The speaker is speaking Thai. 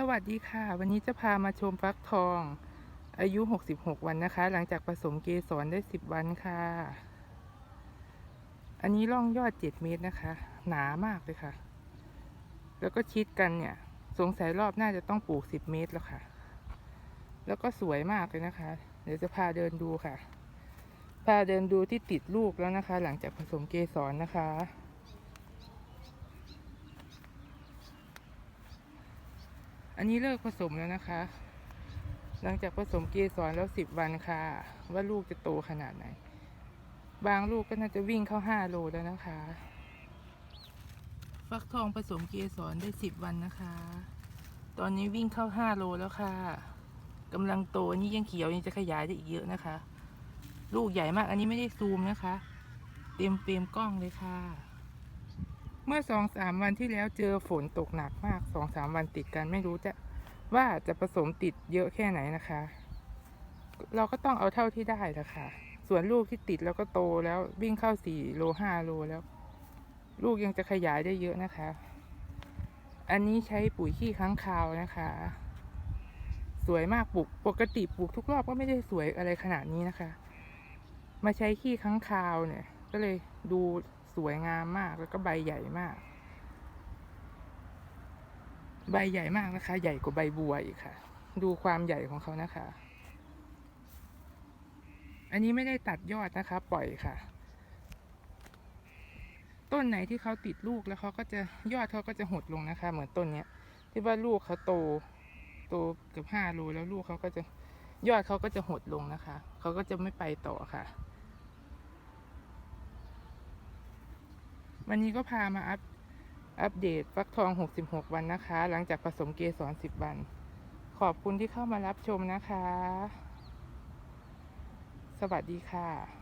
สวัสดีค่ะ วันนี้จะพามาชมฟักทอง อายุ 66 วันนะคะ หลังจากผสมเกสรได้ 10 วันค่ะ อันนี้ร่องยอด 7 เมตรนะคะ หนามากเลยค่ะ แล้วก็ชิดกันเนี่ย สงสัยรอบหน้าจะต้องปลูก 10 เมตรแล้วค่ะ แล้วก็สวยมากเลยนะคะ เดี๋ยวจะพาเดินดูค่ะ พาเดินดูที่ติดลูกแล้วนะคะ หลังจากผสมเกสรนะคะ อันนี้เลิกผสมแล้วนะคะ หลังจากผสมเกสรแล้วสิบวันค่ะ ว่าลูกจะโตขนาดไหน บางลูกก็น่าจะวิ่งเข้าห้าโลแล้วนะคะ ฟักทองผสมเกสรได้สิบวันนะคะ ตอนนี้วิ่งเข้าห้าโลแล้วค่ะกำลังโตอันนี้ยังเขียวยังจะขยายได้อีกเยอะนะคะ ลูกใหญ่มากอันนี้ไม่ได้ซูมนะคะ เต็มเปรมกล้องเลยค่ะ เมื่อสองสามวันที่แล้วเจอฝนตกหนักมากสองสามวันติดกันไม่รู้จะว่าจะผสมติดเยอะแค่ไหนนะคะ เราก็ต้องเอาเท่าที่ได้ละค่ะ ส่วนลูกที่ติดแล้วก็โตแล้ววิ่งเข้าสี่โลห้าโลแล้ว ลูกยังจะขยายได้เยอะนะคะ อันนี้ใช้ปุ๋ยขี้ค้างคาวนะคะ สวยมากปลูกปกติปลูกทุกรอบก็ไม่ได้สวยอะไรขนาดนี้นะคะ มาใช้ขี้ค้างคาวเนี่ย ก็เลยดู สวยงามมากแล้วก็ใบใหญ่มาก ใบใหญ่มากนะคะ ใหญ่กว่าใบบัวอีกค่ะ ดูความใหญ่ของเขานะคะ อันนี้ไม่ได้ตัดยอดนะคะ ปล่อยค่ะ ต้นไหนที่เขาติดลูกแล้วเขาก็จะยอดเขาก็จะหดลงนะคะ เหมือนต้นเนี้ย ที่ว่าลูกเขาโตโตเกือบห้าโลแล้วลูกเขาก็จะยอดเขาก็จะหดลงนะคะ เขาก็จะไม่ไปต่อค่ะ วันนี้ก็พามาอัพอัปเดตฟักทอง 66 วันนะคะ หลังจากผสมเกสร 10 วัน ขอบคุณที่เข้ามารับชมนะคะ สวัสดีค่ะ